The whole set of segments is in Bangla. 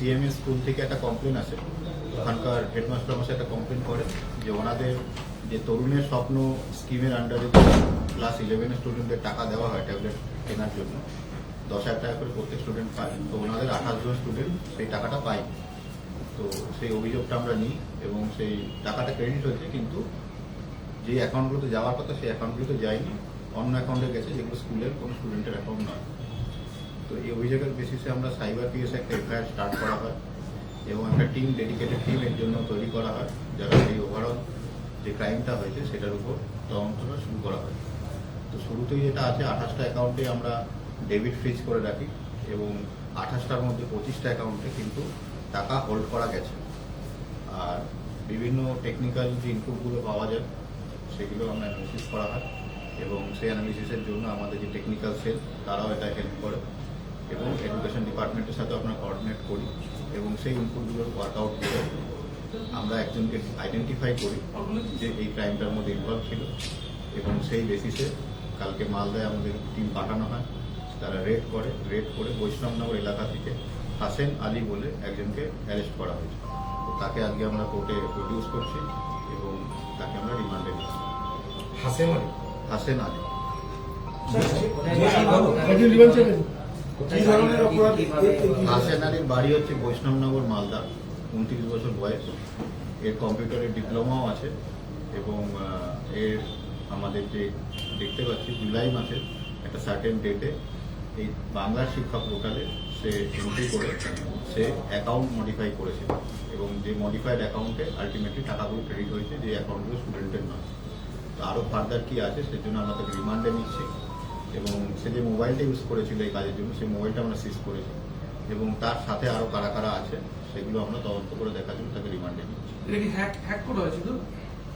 সিএমএস স্কুল থেকে একটা কমপ্লেন আসে। ওখানকার হেডমাস্টার মশাই একটা কমপ্লেন করে যে ওনাদের যে তরুণের স্বপ্ন স্কিমের আন্ডারে ক্লাস ইলেভেনের স্টুডেন্টদের টাকা দেওয়া হয় ট্যাবলেট কেনার জন্য, দশ হাজার টাকা করে প্রত্যেক স্টুডেন্ট পায়। তো ওনাদের আঠাশ জন স্টুডেন্ট সেই টাকাটা পায়। তো সেই অভিযোগটা আমরা নিই এবং সেই টাকাটা ক্রেডিট হয়েছে, কিন্তু যে অ্যাকাউন্টগুলোতে যাওয়ার কথা সেই অ্যাকাউন্টগুলোতে যায়নি। অন্য অ্যাকাউন্টে গেছে যেগুলো স্কুলের কোনো স্টুডেন্টের অ্যাকাউন্ট নয়। তো এই অভিযোগের বেসিসে আমরা সাইবার পিএস একটা এফআইআর স্টার্ট করা হয় এবং একটা টিম ডেডিকেটেড টিম এর জন্য তৈরি করা হয়, যারা এই ওভারঅল যে ক্রাইমটা হয়েছে সেটার উপর তদন্তটা শুরু করা হয়। তো শুরুতেই যেটা আছে, আঠাশটা অ্যাকাউন্টে আমরা ডেবিট ফ্রিজ করে রাখি এবং আঠাশটার মধ্যে পঁচিশটা অ্যাকাউন্টে কিন্তু টাকা হোল্ড করা গেছে। আর বিভিন্ন টেকনিক্যাল যে ইনপুটগুলো পাওয়া যায়, সেগুলো আমরা অ্যানালিসিস করা হয় এবং সেই অ্যানালিসিসের জন্য আমাদের যে টেকনিক্যাল সেল তারাও এটা হেল্প করে। এবং এডুকেশন ডিপার্টমেন্টের সাথে আমরা কোঅর্ডিনেট করি এবং সেই ইনপুটগুলোর ওয়ার্কআউট করে আমরা একজনকে আইডেন্টিফাই করি যে এই ক্রাইমটার মধ্যে ইনভলভ ছিল এবং সেই বেসিসে কালকে মালদায় আমাদের টিম পাঠানো হয়। তারা রেড করে রেড করে বৈষ্ণবনগর এলাকা থেকে হাসেন আলী বলে একজনকে অ্যারেস্ট করা হয়েছে। তো তাকে আজকে আমরা কোর্টে প্রডিউস করছি এবং তাকে আমরা রিমান্ডে নিচ্ছি হাসেম আলী? হাসেন আলী। কি ধরনের অপরাধ? হাসেন বাড়ি হচ্ছে বৈষ্ণবনগর মালদা। উনত্রিশ বছর বয়স। এর কম্পিউটারের ডিপ্লোমাও আছে এবং এর আমাদের যে দেখতে পাচ্ছি জুলাই মাসে একটা সার্টেন ডেটে এই বাংলা শিক্ষা পোর্টালে সে এন্ট্রি করে সে অ্যাকাউন্ট মডিফাই করেছিল এবং যে মডিফাইড অ্যাকাউন্টে আলটিমেটলি টাকাগুলো ক্রেডিট হয়েছে যে অ্যাকাউন্টগুলো স্টুডেন্টের নয়। তো আরও ফার্দার কি আছে সেজন্য আমরা তাকে রিমান্ডে নিচ্ছি। এবং সে যে মোবাইলটা ইউজ করেছিল এই কাজের জন্য সেই মোবাইলটা আমরা সিজ করেছি। এবং তার সাথে আরও কারা কারা আছে সেগুলো আমরা তদন্ত করে দেখার জন্য তাকে রিমান্ডে নিচ্ছি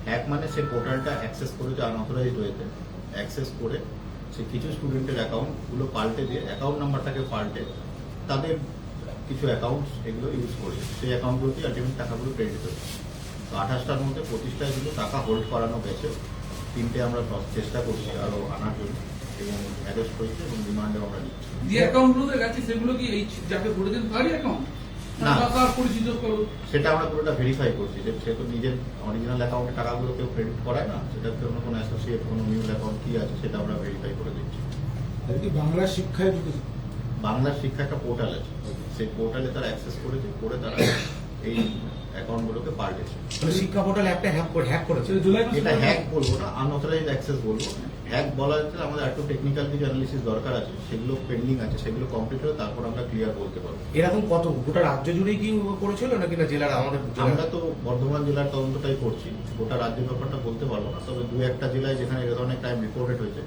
হ্যাক মানে সে পোর্টালটা অ্যাক্সেস করেছে আনঅথরাইজড ওয়েতে অ্যাক্সেস করে সে কিছু স্টুডেন্টের অ্যাকাউন্টগুলো পাল্টে দিয়ে অ্যাকাউন্ট নাম্বারটাকে পাল্টে তাদের কিছু অ্যাকাউন্টস এগুলো ইউজ করেছে সেই অ্যাকাউন্টগুলোতে আলটিমেট টাকাগুলো ক্রেডিট হয়েছে। তো আঠাশটার মধ্যে পঁচিশটা এগুলো টাকা হোল্ড করানো গেছে। তিনটে আমরা চেষ্টা করছি আরও আনার জন্য। এবং অ্যারেস্ট হয়েছে এবং রিমান্ডে আমরা নিচ্ছি যে অ্যাকাউন্টগুলোতে গেছে সেগুলো কি এই যাকে ভোটেছেন তারই অ্যাকাউন্ট না। তার পরিচিত করো? সেটা আমরা পুরোটা ভেরিফাই করছি। যে সে তো নিজের অরিজিনাল অ্যাকাউন্টে টাকাগুলো কেউ ক্রেডিট করায় না সেটা অন্য কোনো অ্যাসোসিয়েট কোনো নিউজ অ্যাকাউন্ট কি আছে সেটা আমরা ভেরিফাই করে দিচ্ছি। বাংলা শিক্ষায় শিক্ষা একটা পোর্টাল আছে। সেই পোর্টালে তারা অ্যাক্সেস করেছে করে তারা এই অ্যাকাউন্টগুলোকে পাল্টেছে। মানে শিক্ষা পোর্টাল অ্যাপটা হ্যাক করে হ্যাক করেছে। সেটা জুলাই মাসে এটা হ্যাক বলব না আনঅথরাইজ অ্যাক্সেস বলব। হ্যাক বলা যাচ্ছে আমাদের একটু টেকনিক্যাল কিছু অ্যানালিসিস দরকার আছে সেগুলো পেন্ডিং আছে সেগুলো কমপ্লিট হলে তারপর আমরা ক্লিয়ার বলতে পারব। এরকম কত গোটা রাজ্য জুড়েই কি করেছিল নাকি না জেলার আমাদের আমরা তো বর্ধমান জেলার তদন্তটাই করছি গোটা রাজ্যের ব্যাপারটা বলতে পারব না তবে দু একটা জেলায় যেখানে এ ধরনের ক্রাইম রিপোর্টেড হয়েছে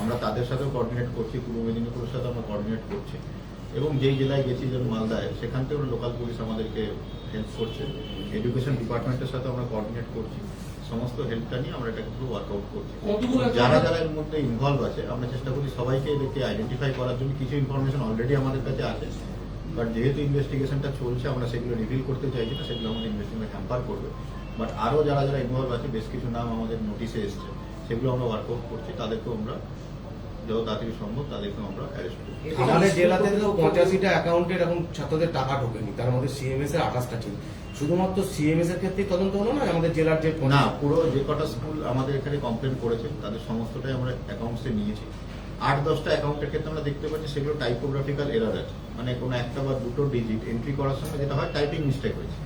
আমরা তাদের সাথেও কোঅর্ডিনেট করছি পূর্ব মেদিনীপুরের সাথে আমরা কোঅর্ডিনেট করছি। এবং যেই জেলায় গেছি যেমন মালদায় সেখান থেকেও লোকাল পুলিশ আমাদেরকে হেল্প করছে এডুকেশন ডিপার্টমেন্টের সাথে আমরা কোঅর্ডিনেট করছি। সমস্ত হেল্পটা নিয়ে আমরা এটাকে পুরো ওয়ার্কআউট করছি। যারা যারা এর মধ্যে ইনভলভ আছে আমরা চেষ্টা করি সবাইকে এদেরকে আইডেন্টিফাই করার জন্য। কিছু ইনফরমেশন অলরেডি আমাদের কাছে আছে বাট যেহেতু ইনভেস্টিগেশনটা চলছে আমরা সেগুলো রিভিল করতে চাইছি না সেগুলো আমাদের ইনভেস্টিগেশন হ্যাম্পার করবে। বাট আরও যারা যারা ইনভলভ আছে বেশ কিছু নাম আমাদের নোটিশে এসছে সেগুলো আমরা ওয়ার্কআউট করছি তাদেরকেও আমরা যত তাড়াতাড়ি সম্ভব তাদেরকেও আমরা অ্যারেস্ট করব। আমাদের জেলাতে তো পঁচাশিটা অ্যাকাউন্টে এরকম ছাত্রদের টাকা ঢোকেনি তার মধ্যে সিএমএস এর আঠাশটা ছিল শুধুমাত্র সিএমএস এর ক্ষেত্রে তদন্ত হলো না আমাদের জেলার যে না পুরো যে কটা স্কুল আমাদের এখানে কমপ্লেন করেছে তাদের সমস্তটাই আমরা অ্যাকাউন্টসে নিয়েছি। আট দশটা অ্যাকাউন্টের ক্ষেত্রে আমরা দেখতে পাচ্ছি সেগুলো টাইপোগ্রাফিক্যাল এরার আছে। মানে কোনো একটা বা দুটো ডিজিট এন্ট্রি করার সময় যেটা হয় টাইপিং মিস্টেক হয়েছে।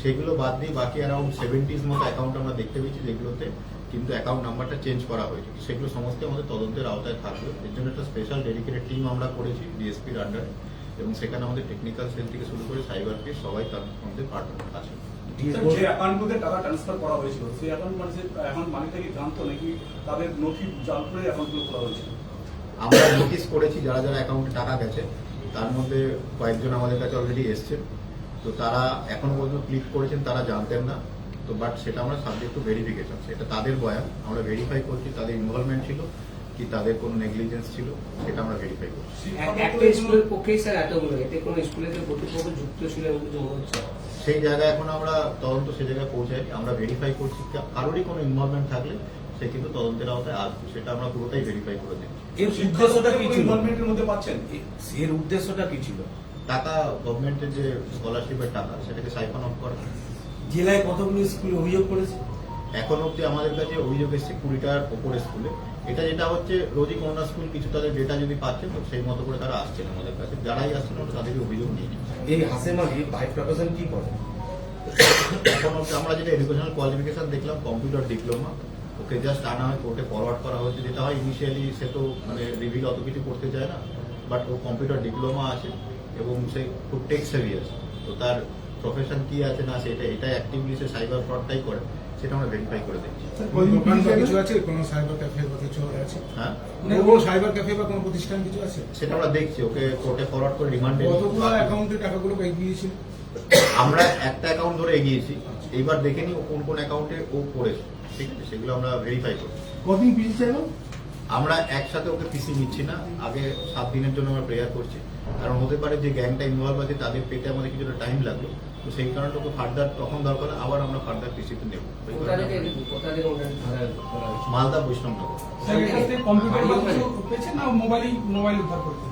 সেগুলো বাদ দিয়ে বাকি অ্যারাউন্ড সেভেন্টিস মতো অ্যাকাউন্ট আমরা দেখতে পেয়েছি যেগুলোতে কিন্তু অ্যাকাউন্ট নাম্বারটা চেঞ্জ করা হয়েছে। সেগুলো সমস্ত আমাদের তদন্তের আওতায় থাকবে। এর জন্য একটা স্পেশাল ডেডিকেটেড টিম আমরা করেছি ডিএসপির আন্ডারে এবং সেখানে আমাদের টেকনিক্যাল সেল থেকে শুরু করে সাইবার পি সবাই তার মধ্যে পার্ট আছে। স্যার, যে অ্যাকাউন্টগুলোতে টাকা ট্রান্সফার করা হয়েছিল সেই অ্যাকাউন্ট মানে অ্যাকাউন্ট মালিকটা কি জানতো নাকি তাদের নথি জাল করে অ্যাকাউন্টগুলো খোলা হয়েছিল? আমরা নোটিস করেছি যারা যারা অ্যাকাউন্টে টাকা গেছে তার মধ্যে কয়েকজন আমাদের কাছে অলরেডি এসছে। তো তারা এখনও পর্যন্ত ক্লিক করেছেন তারা জানতেন না। তো বাট সেটা আমরা সাবজেক্ট টু ভেরিফিকেশন সেটা তাদের বয়ান আমরা ভেরিফাই করছি তাদের ইনভলভমেন্ট ছিল কি তাদের কোনো নেগলিজেন্স ছিল সেটা আমরা ভেরিফাই করছি। একটা স্কুলের পক্ষেই স্যার এতগুলো এতে কোনো স্কুলের কর্তৃপক্ষ যুক্ত ছিল। সেই জায়গায় এখন আমরা তদন্ত সে জায়গায় পৌঁছাই আমরা ভেরিফাই করছি কা- কারোরই কোনো ইনভলভমেন্ট থাকলে সে কিন্তু তদন্তের আওতায় আসবে সেটা আমরা পুরোটাই ভেরিফাই করে দিচ্ছি। এর উদ্দেশ্যটা কি ছিল? ইনভলভমেন্টের মধ্যে পাচ্ছেন? এর উদ্দেশ্যটা কি ছিল? টাকা গভর্নমেন্টের যে স্কলারশিপের টাকা সেটাকে সাইফন অফ করা। জেলায় কতগুলো স্কুল অভিযোগ করেছে? এখন অব্দি আমাদের কাছে অভিযোগ এসছে কুড়িটার ওপরে স্কুলে। এটা যেটা হচ্ছে রোজই কোনো না স্কুল কিছু তাদের ডেটা যদি পাচ্ছে তো সেই মতো করে তারা আসছেন আমাদের কাছে। যারাই আসছেন আমরা তাদেরকে অভিযোগ নিয়ে নিচ্ছি। এই হাসেম আলী ভাইস প্রফেশন কি করে? এখন অব্দি আমরা যেটা এডুকেশনাল কোয়ালিফিকেশন দেখলাম কম্পিউটার ডিপ্লোমা ওকে জাস্ট আনা হয় কোর্টে ফরওয়ার্ড করা হয়েছে। যেটা হয় ইনিশিয়ালি সে তো মানে রিভিল অত কিছু করতে চায় না বাট ও কম্পিউটার ডিপ্লোমা আছে এবং সে খুব টেক সেভি আছে। তো তার প্রফেশন কি আছে না সেটা এটা অ্যাক্টিভলি সে সাইবার ফ্রডটাই করে সেটা আমরা ভেরিফাই করে দেখছি। দোকান বা কিছু আছে? কোনো সাইবার ক্যাফে বা কিছু আছে? হ্যাঁ। কোনো কোনো সাইবার ক্যাফে বা কোনো প্রতিষ্ঠান কিছু আছে? সেটা আমরা দেখছি ওকে কোর্টে ফরওয়ার্ড করে রিমান্ডে কতগুলো অ্যাকাউন্টে টাকাগুলো গিয়েছিল? আমরা একটা অ্যাকাউন্ট ধরে এগিয়েছি এইবার দেখে নিই কোন কোন অ্যাকাউন্টে ও করেছে ঠিক আছে? সেগুলো আমরা ভেরিফাই করছি। কদিন পিছিয়ে চাইল? আমরা একসাথে ওকে পিসি নিচ্ছি না আগে সাত দিনের জন্য আমরা প্রেয়ার করছি। কারণ হতে পারে যে গ্যাংটা ইনভলভ আছে তাদের পেতে আমাদের কিছুটা টাইম লাগল। তো সেই কারণে ওকে ফার্দার তখন দরকার আবার আমরা ফার্দার পিসিতে নেব। কোথা থেকে কোথা থেকে ওনাকে ধরা করা হয়েছে? মালদা বৈষ্ণবনগর মোবাইল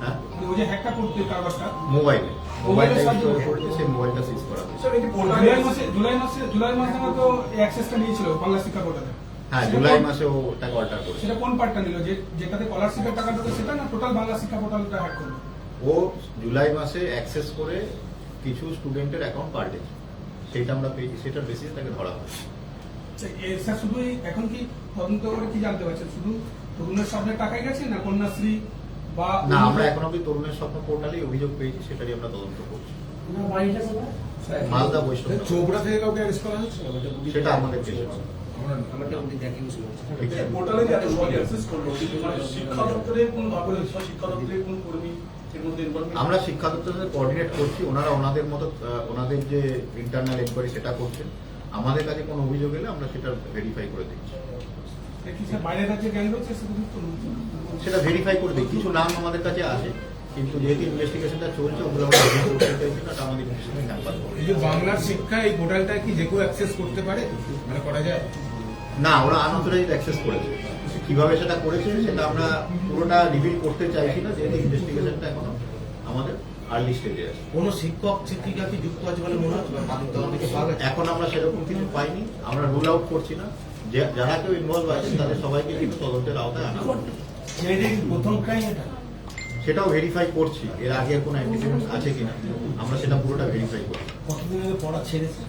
হ্যাঁ। ওই যে হ্যাকটা করতে কারবারটা মোবাইলে। মোবাইলটা সিজ করা হয়েছে। স্যার এই যে পোর্টালে জুলাই মাসে জুলাই মাসে জুলাই মাসে তো অ্যাক্সেসটা নিয়েছিল বাংলা শিক্ষা পোর্টালে হ্যাঁ সেটা জুলাই কোন- মাসে ও ওটাকে অল্টার করেছে। সেটা কোন পার্টটা নিল? যে যেটাতে স্কলারশিপের টাকা ঢোকে সেটা না টোটাল বাংলা শিক্ষা পোর্টালটা হ্যাক করল? ও জুলাই মাসে অ্যাক্সেস করে কিছু স্টুডেন্টের অ্যাকাউন্ট পাল্টেছে সেটা আমরা পেয়েছি সেটার বেসিসে তাকে ধরা হয় আচ্ছা, স্যার শুধু এখন কি তদন্ত করে কি জানতে পারছেন? শুধু তরুণের স্বপ্নের টাকাই গেছে না কন্যাশ্রী বা না আমরা এখন অব্দি তরুণের স্বপ্ন পোর্টালেই অভিযোগ পেয়েছি সেটারই আমরা তদন্ত করছি। মালদা বৈষ্ণব চোপড়া থেকে কাউকে অ্যারেস্ট করা সেটা আমাদের পোর্টালে শিক্ষা দপ্তরের কোন শিক্ষা দপ্তরের কোন কর্মী? আমরা শিক্ষা দপ্তরের কোঅর্ডিনেট করছি ওনারা ওনাদের মতো ওনাদের যে ইন্টারনাল এনকোয়ারি সেটা করছেন। আমাদের কাছে কোনো অভিযোগ এলে আমরা সেটা ভেরিফাই করে দিচ্ছি। সেটা ভেরিফাই করে দিই। কিছু নাম আমাদের কাছে আছে কিন্তু যেহেতু ইনভেস্টিগেশনটা চলছে ওগুলো আমরা করতে আমাদের এই বাংলার শিক্ষা এই পোর্টালটা কি যে কেউ অ্যাক্সেস করতে পারে? মানে করা যায়? না ওরা আনঅথরাইজ অ্যাক্সেস করেছে। কীভাবে সেটা করেছে সেটা আমরা পুরোটা রিভিল করতে চাইছি না যেহেতু ইনভেস্টিগেশনটা এখনও আমাদের আর্লি স্টেজে আছে। কোনো শিক্ষক শিক্ষিকা কি যুক্ত আছে বলে মনে হচ্ছে? গেছে এখন আমরা সেরকম কিছু পাইনি আমরা রুল আউট করছি না। যে যারা কেউ ইনভলভ আছে তাদের সবাইকে কিন্তু তদন্তের আওতায় আনা প্রথম ক্রাইম এটা? সেটাও ভেরিফাই করছি এর আগে কোনো অ্যান্টিসিডেন্ট আছে কিনা? আমরা সেটা পুরোটা ভেরিফাই করছি। কতদিন আগে পড়া ছেড়েছে?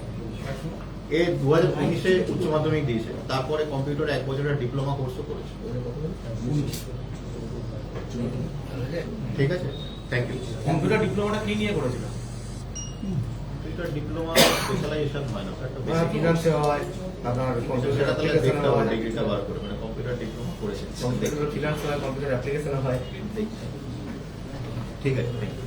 এ দু হাজার উনিশে উচ্চ মাধ্যমিক দিয়েছে। তারপরে কম্পিউটার এক বছরের ডিপ্লোমা কোর্সও করেছে। ঠিক আছে? থ্যাংক ইউ কম্পিউটার ডিপ্লোমাটা কি নিয়ে করেছিল? কম্পিউটার ডিপ্লোমা স্পেশালাইজেশন হয় না। একটা basic ফিনান্সে হয় আপনার কম্পিউটার অ্যাপ্লিকেশন হয়। ডিগ্রিটা বার করে মানে কম্পিউটার ডিপ্লোমা করেছে। কম্পিউটার ফিনান্স হয় কম্পিউটার অ্যাপ্লিকেশন হয়। ঠিক আছে থ্যাংক ইউ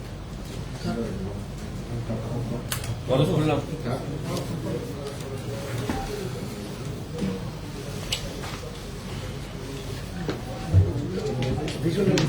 visual